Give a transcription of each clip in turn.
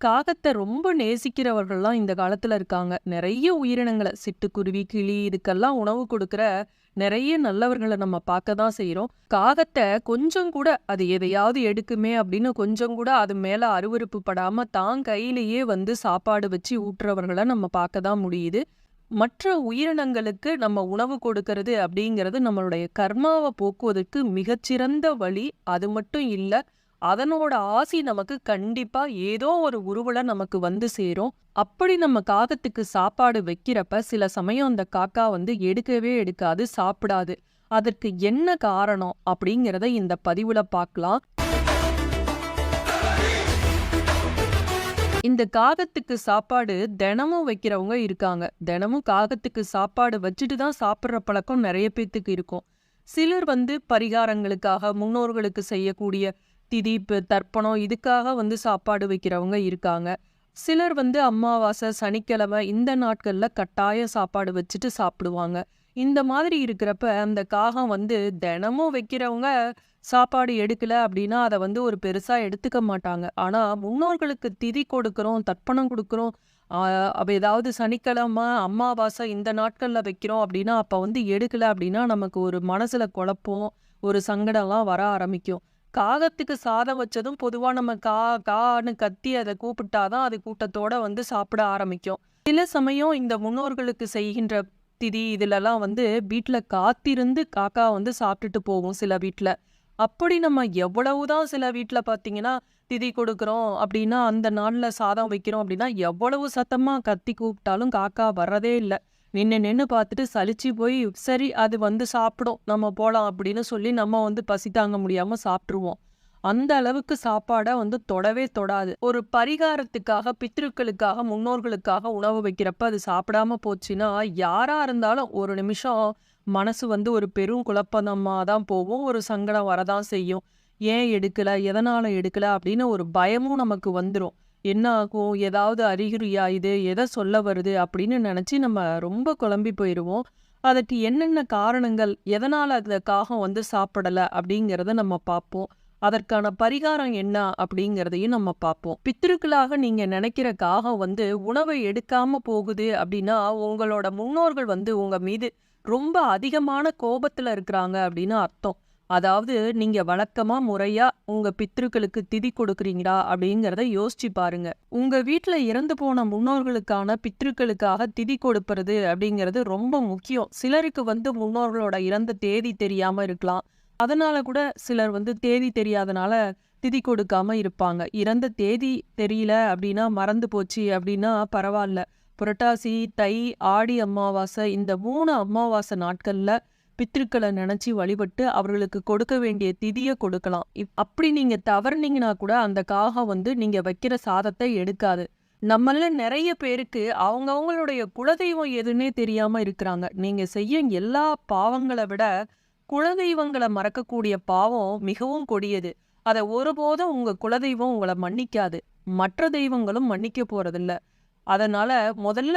காகத்தை ரொம்ப நேசிக்கிறவர்கள்லாம் இந்த காலத்துல இருக்காங்க. நிறைய உயிரினங்களை சிட்டுக்குருவி, கிளி இதுக்கெல்லாம் உணவு கொடுக்குற நிறைய நல்லவர்கள நம்ம பார்க்க தான் செய்கிறோம் காகத்த கொஞ்சம் கூட அது எதையாவது எடுக்குமே அப்படின்னு கொஞ்சம் கூட அது மேல அருவருப்பு படாம தான் கையிலேயே வந்து சாப்பாடு வச்சு ஊட்டுறவர்களை நம்ம பார்க்க தான் முடியுது. மற்ற உயிரினங்களுக்கு நம்ம உணவு கொடுக்கறது அப்படிங்கிறது நம்மளுடைய கர்மாவ போக்குவதற்கு மிகச்சிறந்த வழி. அது மட்டும் இல்ல, அதனோட ஆசி நமக்கு கண்டிப்பா ஏதோ ஒரு உருவில் நமக்கு வந்து சேரும். அப்படி நம்ம காகத்துக்கு சாப்பாடு வைக்கிறப்ப சில சமயம் அந்த காக்கா வந்து எடுக்கவே எடுக்காது, சாப்பிடாது. அதற்கு என்ன காரணம் அப்படிங்கிறத இந்த பதிவுல பார்க்கலாம். இந்த காகத்துக்கு சாப்பாடு தினமும் வைக்கிறவங்க இருக்காங்க. தினமும் காகத்துக்கு சாப்பாடு வச்சுட்டு தான் சாப்பிடுற பழக்கம் நிறைய பேத்துக்கு இருக்கும். சிலர் வந்து பரிகாரங்களுக்காக, முன்னோர்களுக்கு செய்யக்கூடிய திதிப்பு தர்ப்பணம் இதுக்காக வந்து சாப்பாடு வைக்கிறவங்க இருக்காங்க. சிலர் வந்து அமாவாசை, சனிக்கிழமை இந்த நாட்கள்ல கட்டாயம் சாப்பாடு வச்சுட்டு சாப்பிடுவாங்க. இந்த மாதிரி இருக்கிறப்ப அந்த காகம் வந்து தினமும் வைக்கிறவங்க சாப்பாடு எடுக்கல அப்படின்னா, அத வந்து ஒரு பெருசா எடுத்துக்க மாட்டாங்க. ஆனா முன்னோர்களுக்கு திதி கொடுக்குறோம் தர்ப்பணம் கொடுக்குறோம் அப்போ ஏதாவது சனிக்கிழமை, அமாவாசை இந்த நாட்கள்ல வைக்கிறோம் அப்படின்னா, அப்ப வந்து எடுக்கல அப்படின்னா நமக்கு ஒரு மனசுல குழப்பம், ஒரு சங்கடம்லாம் வர ஆரம்பிக்கும். காகத்துக்கு சாதம் வச்சதும் பொதுவாக நம்ம கா கான்னு கத்தி அதை கூப்பிட்டாதான் அது கூட்டத்தோட வந்து சாப்பிட ஆரம்பிக்கும். சில சமயம் இந்த முன்னோர்களுக்கு செய்கின்ற திதி இதுலலாம் வந்து வீட்டில் காத்திருந்து காக்கா வந்து சாப்பிட்டுட்டு போகும் சில வீட்ல. அப்படி நம்ம எவ்வளவுதான் சில வீட்டில் பார்த்தீங்கன்னா, திதி கொடுக்குறோம் அப்படின்னா, அந்த நாளில் சாதம் வைக்கிறோம் அப்படின்னா, எவ்வளவு சத்தமாக கத்தி கூப்பிட்டாலும் காக்கா வர்றதே இல்லை நின்னு நின்னு பார்த்துட்டு சலிச்சு போய், சரி அது வந்து சாப்பிடும், நம்ம போலாம் அப்படின்னு சொல்லி நம்ம வந்து பசி தாங்க முடியாம சாப்பிட்ருவோம் அந்த அளவுக்கு சாப்பாட வந்து தொடவே தொடாது. ஒரு பரிகாரத்துக்காக, பித்ருக்களுக்காக, முன்னோர்களுக்காக உணவு வைக்கிறப்ப அது சாப்பிடாம போச்சுன்னா, யாரா இருந்தாலும் ஒரு நிமிஷம் மனசு வந்து ஒரு பெரும் குழப்பமாக தான் போகும். ஒரு சங்கடம் வரதான் செய்யும். ஏன் எடுக்கல? எதனால எடுக்கல? அப்படின்னு ஒரு பயமும் நமக்கு வந்துரும். என்ன ஆகும்? ஏதாவது அறிகுறியா இது? எதை சொல்ல வருது? அப்படின்னு நினச்சி நம்ம ரொம்ப குழம்பி போயிருவோம். அதற்கு என்னென்ன காரணங்கள்? எதனால அந்த காகம் வந்து சாப்பிடல? அப்படிங்கிறத நம்ம பார்ப்போம். அதற்கான பரிகாரம் என்ன? அப்படிங்கிறதையும் நம்ம பார்ப்போம். பித்திருக்களாக நீங்க நினைக்கிற காகம் வந்து உணவை எடுக்காம போகுது அப்படின்னா, உங்களோட முன்னோர்கள் வந்து உங்க மீது ரொம்ப அதிகமான கோபத்துல இருக்கிறாங்க அப்படின்னு அர்த்தம். அதாவது நீங்க வழக்கமா, முறையா உங்க பித்ருக்களுக்கு திதி கொடுக்குறீங்களா? அப்படிங்கிறத யோசிச்சு பாருங்க. உங்க வீட்டுல இறந்து போன முன்னோர்களுக்கான பித்ருக்களுக்காக திதி கொடுப்பறது அப்படிங்கிறது ரொம்ப முக்கியம். சிலருக்கு வந்து முன்னோர்களோட இறந்த தேதி தெரியாம இருக்கலாம். அதனால கூட சிலர் வந்து தேதி தெரியாதனால திதி கொடுக்காம இருப்பாங்க. இறந்த தேதி தெரியல அப்படின்னா, மறந்து போச்சு அப்படின்னா பரவாயில்ல புரட்டாசி, தை, ஆடி அமாவாசை இந்த மூணு அமாவாசை நாட்கள்ல பித்திருக்களை நினச்சி வழிபட்டு அவர்களுக்கு கொடுக்க வேண்டிய திதியை கொடுக்கலாம். இப் அப்படி நீங்கள் தவறுனீங்கன்னா கூட அந்த காகம் வந்து நீங்கள் வைக்கிற சாதத்தை எடுக்காது. நம்மள நிறைய பேருக்கு அவங்கவுங்களுடைய குலதெய்வம் எதுன்னே தெரியாமல் இருக்கிறாங்க. நீங்கள் செய்யும் எல்லா பாவங்களை விட, குலதெய்வங்களை மறக்கக்கூடிய பாவம் மிகவும் கொடியது. அதை ஒருபோதும் உங்க குலதெய்வம் உங்களை மன்னிக்காது. மற்ற தெய்வங்களும் மன்னிக்க போறதில்ல. அதனால முதல்ல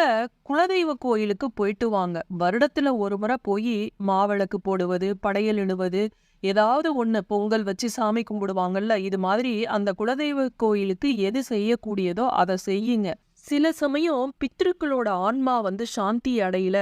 குலதெய்வ கோயிலுக்கு போயிட்டு வாங்க. வருடத்துல ஒரு முறை போயி மாவிளக்கு போடுவது, படையல் இடுவது, ஏதாவது ஒண்ணு பொங்கல் வச்சு சாமி கும்பிடுவாங்கல்ல, இது மாதிரி அந்த குலதெய்வ கோயிலுக்கு எது செய்யக்கூடியதோ அத செய்யுங்க. சில சமயம் பித்ருக்களோட ஆன்மா வந்து சாந்தி அடையல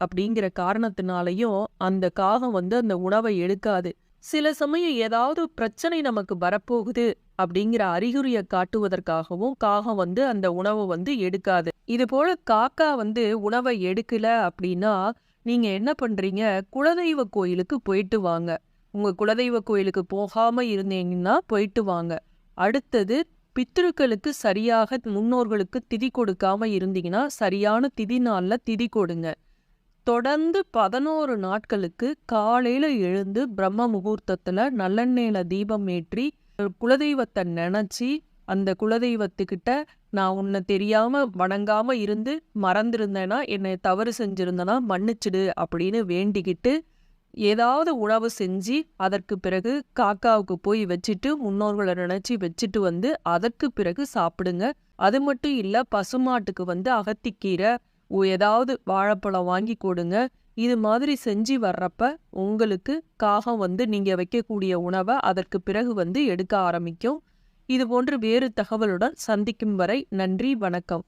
அப்படிங்கிற காரணத்தினாலயும் அந்த காகம் வந்து அந்த உணவை எடுக்காது. சில சமயம் ஏதாவது பிரச்சனை நமக்கு வரப்போகுது அப்படிங்கிற அறிகுறியை காட்டுவதற்காகவும் காகம் வந்து அந்த உணவ வந்து எடுக்காது. இது போல காக்கா வந்து உணவை எடுக்கல அப்படின்னா, நீங்க என்ன பண்றீங்க? குலதெய்வ கோயிலுக்கு போயிட்டு வாங்க. உங்க குலதெய்வ கோயிலுக்கு போகாம இருந்தீங்கன்னா போயிட்டு வாங்க. அடுத்தது பித்ருக்களுக்கு சரியாக முன்னோர்களுக்கு திதி கொடுக்காம இருந்தீங்கன்னா, சரியான திதி நாள்ல திதி கொடுங்க. தொடர்ந்து 11 நாட்களுக்கு காலையில் எழுந்து பிரம்ம முகூர்த்தத்துல நல்லெண்ணெயில் தீபம் ஏற்றி, குலதெய்வத்த நெனச்சு, அந்த குலதெய்வத்துக்கிட்ட நான் உன்ன தெரியாம வணங்காம இருந்து மறந்திருந்தேன்னா, என்னை தவறு செஞ்சிருந்தேன்னா மன்னிச்சிடு அப்படின்னு வேண்டிக்கிட்டு, ஏதாவது உணவு செஞ்சு, அதற்கு பிறகு காக்காவுக்கு போய் வச்சுட்டு, முன்னோர்கள நெனச்சு வச்சுட்டு வந்து, அதற்கு பிறகு சாப்பிடுங்க. அது மட்டும் இல்ல, பசுமாட்டுக்கு வந்து அகத்திக்கீரை, ஏதாவது வாழைப்பழம் வாங்கி கொடுங்க. இது மாதிரி செஞ்சு வர்றப்ப, உங்களுக்கு காகம் வந்து நீங்க வைக்கக்கூடிய உணவ அதற்கு பிறகு வந்து எடுக்க ஆரம்பிக்கும். இது போன்று வேறு தகவலுடன் சந்திக்கும் வரை நன்றி வணக்கம்